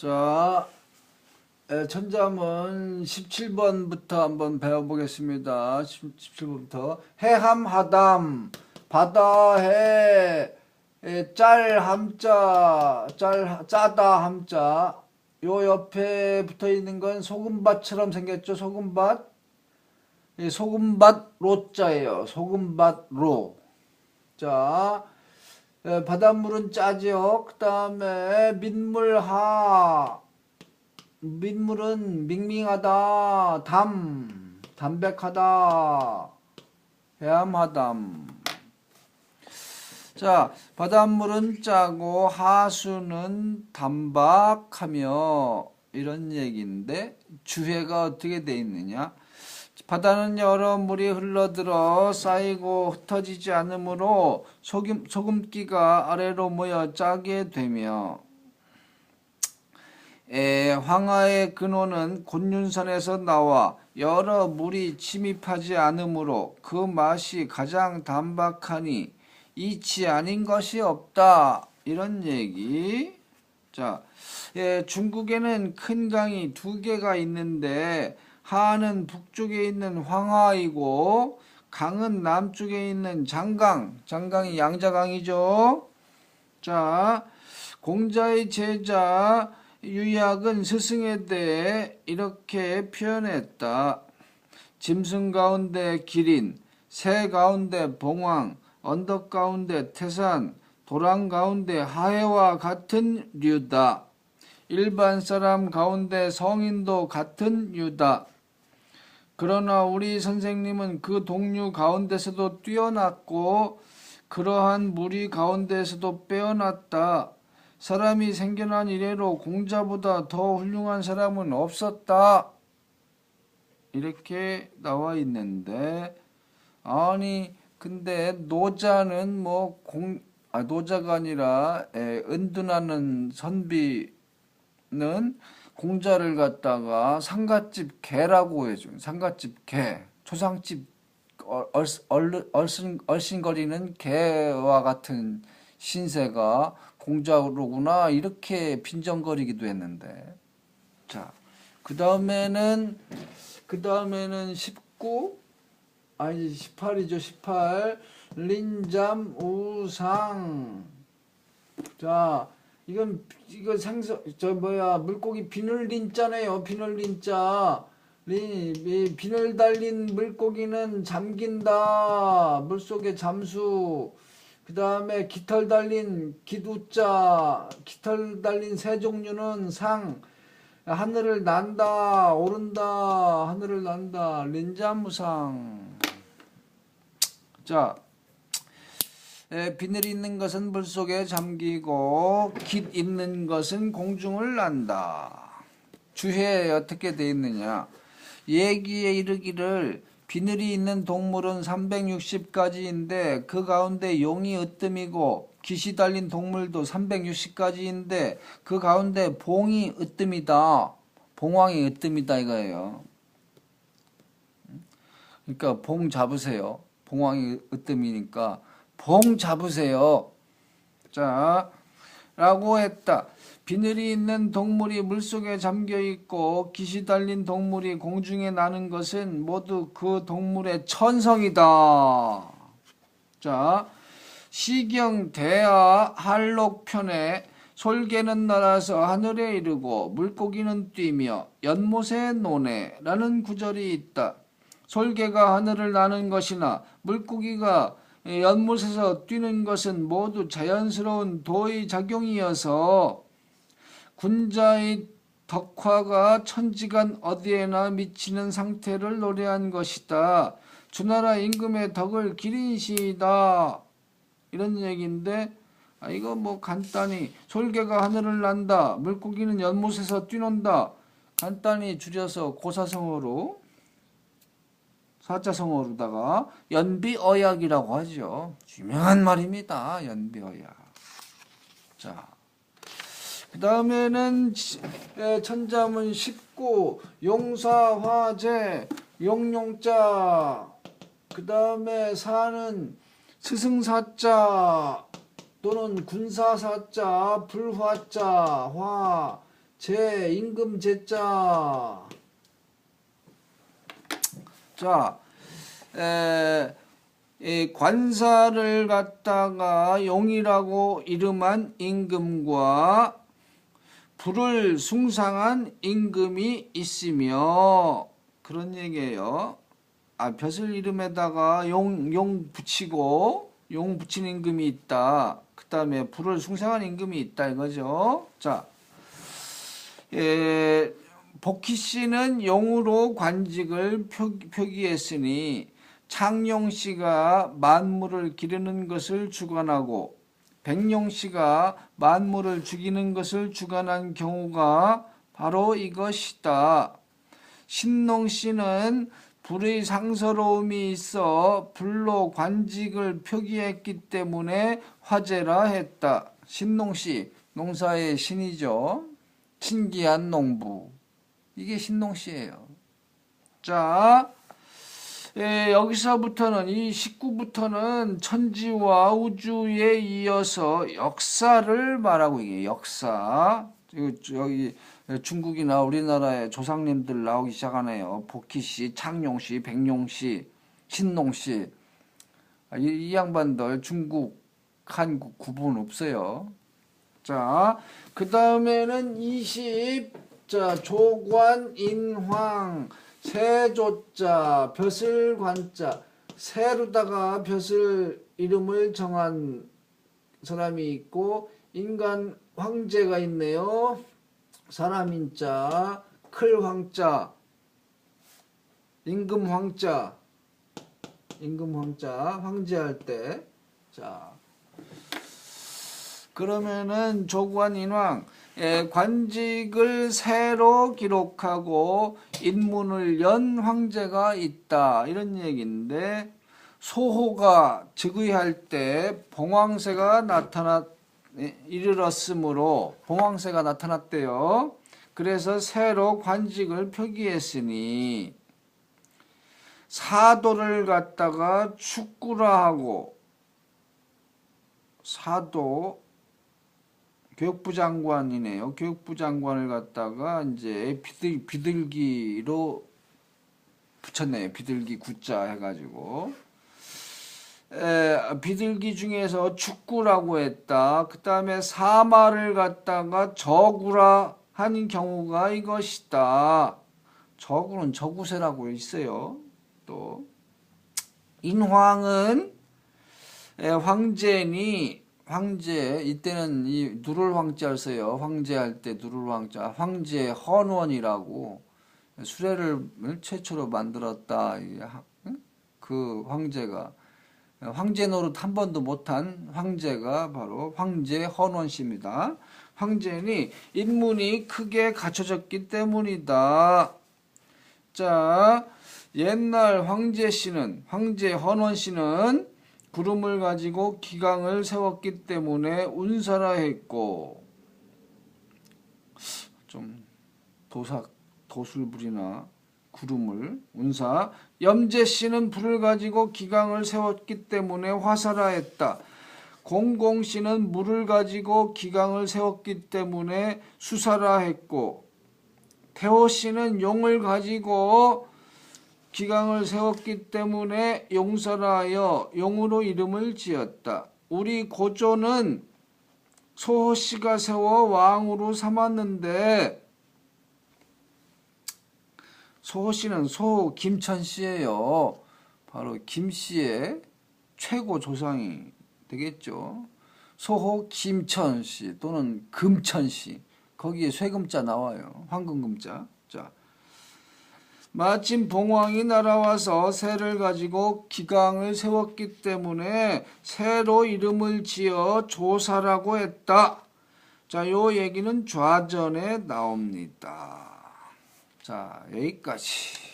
자, 에, 천자문 17번부터 한번 배워보겠습니다. 17번부터. 해함하담 바다해 에, 짤 함자 짤 짜다 함자. 요 옆에 붙어 있는 건 소금밭처럼 생겼죠 소금밭? 이 소금밭 로자예요 소금밭 로 자 에, 바닷물은 짜죠. 그 다음에 민물하. 민물은 밍밍하다. 담. 담백하다. 해암하담. 자, 바닷물은 짜고 하수는 담박하며 이런 얘기인데 주해가 어떻게 돼 있느냐? 바다는 여러 물이 흘러들어 쌓이고 흩어지지 않으므로 소금, 소금기가 아래로 모여 짜게 되며 에, 황하의 근원은 곤륜선에서 나와 여러 물이 침입하지 않으므로 그 맛이 가장 담박하니 이치 아닌 것이 없다. 이런 얘기. 자 예, 중국에는 큰 강이 두 개가 있는데 하는 북쪽에 있는 황하이고 강은 남쪽에 있는 장강, 장강이 양자강이죠. 자, 공자의 제자 유약은 스승에 대해 이렇게 표현했다. 짐승 가운데 기린, 새 가운데 봉황, 언덕 가운데 태산, 도랑 가운데 하해와 같은 류다. 일반 사람 가운데 성인도 같은 유다. 그러나 우리 선생님은 그 동류 가운데서도 뛰어났고 그러한 무리 가운데서도 빼어났다. 사람이 생겨난 이래로 공자보다 더 훌륭한 사람은 없었다. 이렇게 나와 있는데 아니 근데 노자는 뭐 공 아, 노자가 아니라 에, 은둔하는 선비는 공자를 갖다가 상갓집 개라고 해줘. 상갓집 개. 초상집 얼씬거리는 개와 같은 신세가 공자로구나 이렇게 빈정거리기도 했는데 자그 다음에는 그 다음에는 19 아니 18이죠 18 린잠 우상 자 이건 이거 생선 저 뭐야 물고기 비늘 린자네요 비늘 린자. 린, 이 비늘 달린 물고기는 잠긴다. 물속에 잠수. 그 다음에 깃털 달린 기두자. 깃털 달린 새 종류는 상. 하늘을 난다 오른다 하늘을 난다. 린자무상. 자 에, 비늘이 있는 것은 물속에 잠기고 깃 있는 것은 공중을 난다. 주해에 어떻게 돼 있느냐? 얘기에 이르기를 비늘이 있는 동물은 360가지인데 그 가운데 용이 으뜸이고 깃이 달린 동물도 360가지인데 그 가운데 봉이 으뜸이다. 봉황이 으뜸이다 이거예요. 그러니까 봉 잡으세요. 봉황이 으뜸이니까 봉 잡으세요. 자, 라고 했다. 비늘이 있는 동물이 물속에 잠겨 있고 깃이 달린 동물이 공중에 나는 것은 모두 그 동물의 천성이다. 자, 시경 대하 한록편에 솔개는 날아서 하늘에 이르고 물고기는 뛰며 연못에 노네라는 구절이 있다. 솔개가 하늘을 나는 것이나 물고기가 연못에서 뛰는 것은 모두 자연스러운 도의 작용이어서 군자의 덕화가 천지간 어디에나 미치는 상태를 노래한 것이다. 주나라 임금의 덕을 기린시이다. 이런 얘기인데 아, 이거 뭐 간단히 솔개가 하늘을 난다. 물고기는 연못에서 뛰논다. 간단히 줄여서 고사성어로 사자성어로다가 연비어약이라고 하죠. 유명한 말입니다. 연비어약. 자, 그 다음에는 천자문 19 용사화재 용용자 그 다음에 사는 스승사자 또는 군사사자 불화자 화제 임금 제자 자 에, 이 관사를 갖다가 용이라고 이름한 임금과 불을 숭상한 임금이 있으며 그런 얘기예요. 아 벼슬 이름에다가 용 용 붙이고 용 붙인 임금이 있다. 그 다음에 불을 숭상한 임금이 있다 이거죠. 자, 예, 복희 씨는 용으로 관직을 표, 표기했으니 창룡 씨가 만물을 기르는 것을 주관하고 백룡 씨가 만물을 죽이는 것을 주관한 경우가 바로 이것이다. 신농 씨는 불의 상서로움이 있어 불로 관직을 표기했기 때문에 화제라 했다. 신농 씨, 농사의 신이죠. 신기한 농부. 이게 신농 씨예요. 자, 예, 여기서부터는 이 19부터는 천지와 우주에 이어서 역사를 말하고 이게 역사. 여기 중국이나 우리나라의 조상님들 나오기 시작하네요. 복희 씨, 창룡 씨, 백룡 씨, 신농 씨. 아, 이, 이 양반들 중국, 한국 구분 없어요. 자, 그 다음에는 20. 자, 조관, 인황, 세조자, 벼슬 관자, 세로다가 벼슬 이름을 정한 사람이 있고, 인간 황제가 있네요. 사람인자, 클 황자, 임금 황자, 임금 황자, 황제 할 때. 자, 그러면은 조관 인왕, 예, 관직을 새로 기록하고 인문을 연 황제가 있다. 이런 얘기인데, 소호가 즉위할 때 봉황새가 나타났, 예, 이르렀으므로 봉황새가 나타났대요. 그래서 새로 관직을 표기했으니 사도를 갖다가 축구라 하고 사도 교육부 장관이네요. 교육부 장관을 갖다가 이제 비둘, 비둘기로 붙였네요. 비둘기 구자 해가지고. 에, 비둘기 중에서 축구라고 했다. 그 다음에 사마를 갖다가 저구라 하는 경우가 이것이다. 저구는 저구세라고 있어요. 또 인황은 에, 황제니 황제 이때는 이 누를 황자를 써요. 황제 할 때 누를 황자 황제 헌원이라고 수레를 최초로 만들었다. 그 황제가 황제 노릇 한 번도 못한 황제가 바로 황제 헌원 씨입니다. 황제니 인문이 크게 갖춰졌기 때문이다. 자, 옛날 황제 씨는 황제 헌원 씨는 구름을 가지고 기강을 세웠기 때문에 운사라 했고 좀 도삭 도술불이나 구름을 운사 염제 씨는 불을 가지고 기강을 세웠기 때문에 화사라 했다. 공공 씨는 물을 가지고 기강을 세웠기 때문에 수사라 했고 태호 씨는 용을 가지고 기강을 세웠기 때문에 용사라 하여 용으로 이름을 지었다. 우리 고조는 소호 씨가 세워 왕으로 삼았는데 소호 씨는 소호 김천 씨예요. 바로 김 씨의 최고 조상이 되겠죠. 소호 김천 씨 또는 금천 씨 거기에 쇠금자 나와요. 황금금자. 자. 마침 봉황이 날아와서 새를 가지고 기강을 세웠기 때문에 새로 이름을 지어 조사라고 했다. 자, 요 얘기는 좌전에 나옵니다. 자, 여기까지.